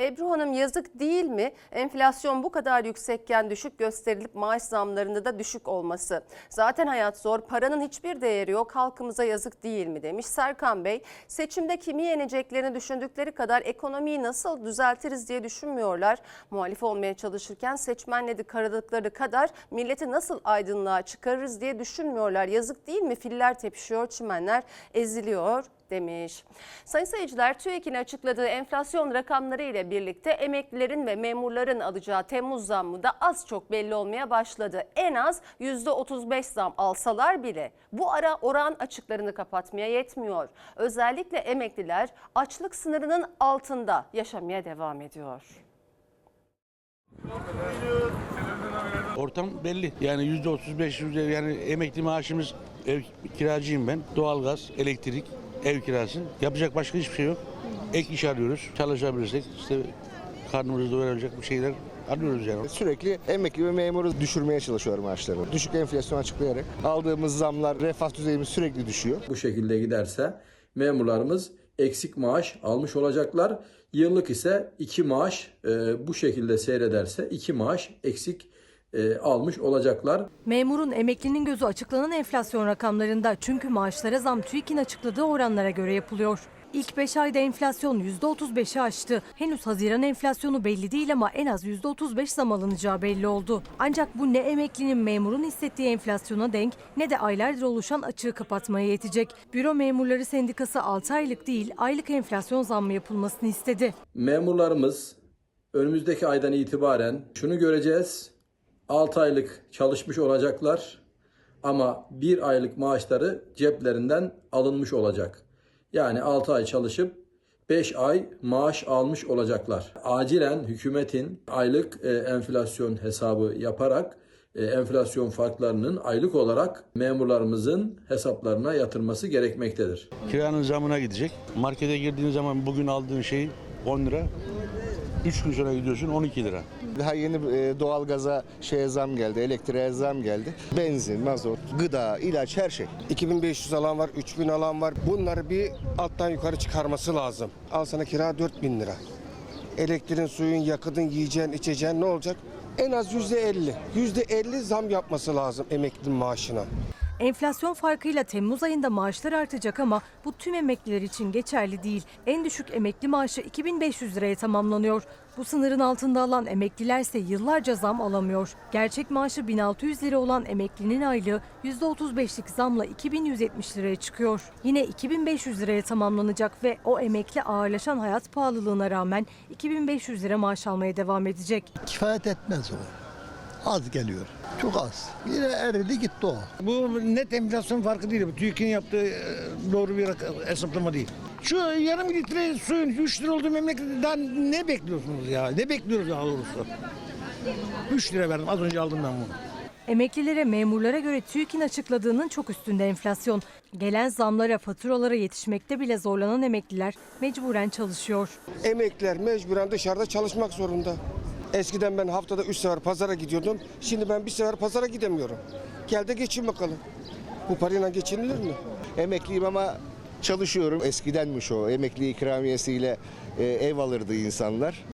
Ebru Hanım yazık değil mi? Enflasyon bu kadar yüksekken düşük gösterilip maaş zamlarında da düşük olması. Zaten hayat zor, paranın hiçbir değeri yok. Halkımıza yazık değil mi demiş Serkan Bey. Seçimde kimi yeneceklerini düşündükleri kadar ekonomiyi nasıl düzeltiriz diye düşünmüyorlar. Muhalif olmaya çalışırken seçmenle de karadıkları kadar milleti nasıl aydınlığa çıkarırız diye düşünmüyorlar. Yazık değil mi? Filler tepişiyor, çimenler eziliyor demiş. Sayın seyirciler TÜİK'in açıkladığı enflasyon rakamları ile birlikte emeklilerin ve memurların alacağı Temmuz zammı da az çok belli olmaya başladı. En az %35 zam alsalar bile bu ara oran açıklarını kapatmaya yetmiyor. Özellikle emekliler açlık sınırının altında yaşamaya devam ediyor. Ortam belli. Yani yüzde 35 yüzde yani emekli maaşımız ev kiracıyım ben. Doğalgaz, elektrik, ev kirası. Yapacak başka hiçbir şey yok. Ek iş arıyoruz. Çalışabilirsek işte karnımızı doyuracak bir şeyler arıyoruz yani. Sürekli emekli ve memuru düşürmeye çalışıyor maaşlarını. Düşük enflasyon açıklayarak aldığımız zamlar, refah düzeyimiz sürekli düşüyor. Bu şekilde giderse memurlarımız eksik maaş almış olacaklar. Yıllık ise iki maaş e, bu şekilde seyrederse iki maaş eksik e, almış olacaklar. Memurun emeklinin gözü açıklanan enflasyon rakamlarında çünkü maaşlara zam TÜİK'in açıkladığı oranlara göre yapılıyor. İlk 5 ayda enflasyon %35'i aştı. Henüz Haziran enflasyonu belli değil ama en az %35 zam alınacağı belli oldu. Ancak bu ne emeklinin memurun hissettiği enflasyona denk ne de aylardır oluşan açığı kapatmaya yetecek. Büro Memurları Sendikası 6 aylık değil aylık enflasyon zammı yapılmasını istedi. Memurlarımız önümüzdeki aydan itibaren şunu göreceğiz. 6 aylık çalışmış olacaklar ama bir aylık maaşları ceplerinden alınmış olacak. Yani 6 ay çalışıp 5 ay maaş almış olacaklar. Acilen hükümetin aylık e, enflasyon hesabı yaparak e, enflasyon farklarının aylık olarak memurlarımızın hesaplarına yatırması gerekmektedir. Kiranın zamına gidecek. Markete girdiğin zaman bugün aldığın şey 10 lira. 3 gün sonra gidiyorsun 12 lira. Daha yeni e, doğalgaza şeye zam geldi, elektriğe zam geldi. Benzin, mazot, gıda, ilaç her şey. 2500 alan var, 3000 alan var. Bunları bir alttan yukarı çıkarması lazım. Al sana kira 4000 lira. Elektriğin, suyun, yakıtın, yiyeceğin, içeceğin ne olacak? En az %50. %50 zam yapması lazım emeklinin maaşına. Enflasyon farkıyla Temmuz ayında maaşlar artacak ama bu tüm emekliler için geçerli değil. En düşük emekli maaşı 2500 liraya tamamlanıyor. Bu sınırın altında alan emekliler ise yıllarca zam alamıyor. Gerçek maaşı 1600 lira olan emeklinin aylığı %35'lik zamla 2170 liraya çıkıyor. Yine 2500 liraya tamamlanacak ve o emekli ağırlaşan hayat pahalılığına rağmen 2500 lira maaş almaya devam edecek. kifayet etmez o. Az geliyor. Çok az. Yine eridi gitti o. Bu net enflasyon farkı değil. Bu TÜİK'in yaptığı e, doğru bir hesaplama değil. Şu yarım litre suyun 3 lira olduğu memleketten ne bekliyorsunuz ya? Ne bekliyoruz daha doğrusu? 3 lira verdim. Az önce aldım ben bunu. Emeklilere, memurlara göre TÜİK'in açıkladığının çok üstünde enflasyon. Gelen zamlara, faturalara yetişmekte bile zorlanan emekliler mecburen çalışıyor. Emekliler mecburen dışarıda çalışmak zorunda. Eskiden ben haftada 3 sefer pazara gidiyordum. Şimdi ben bir sefer pazara gidemiyorum. Gel de geçin bakalım. Bu parayla geçinilir mi? Emekliyim ama çalışıyorum. Eskidenmiş o. Emekli ikramiyesiyle e, ev alırdı insanlar.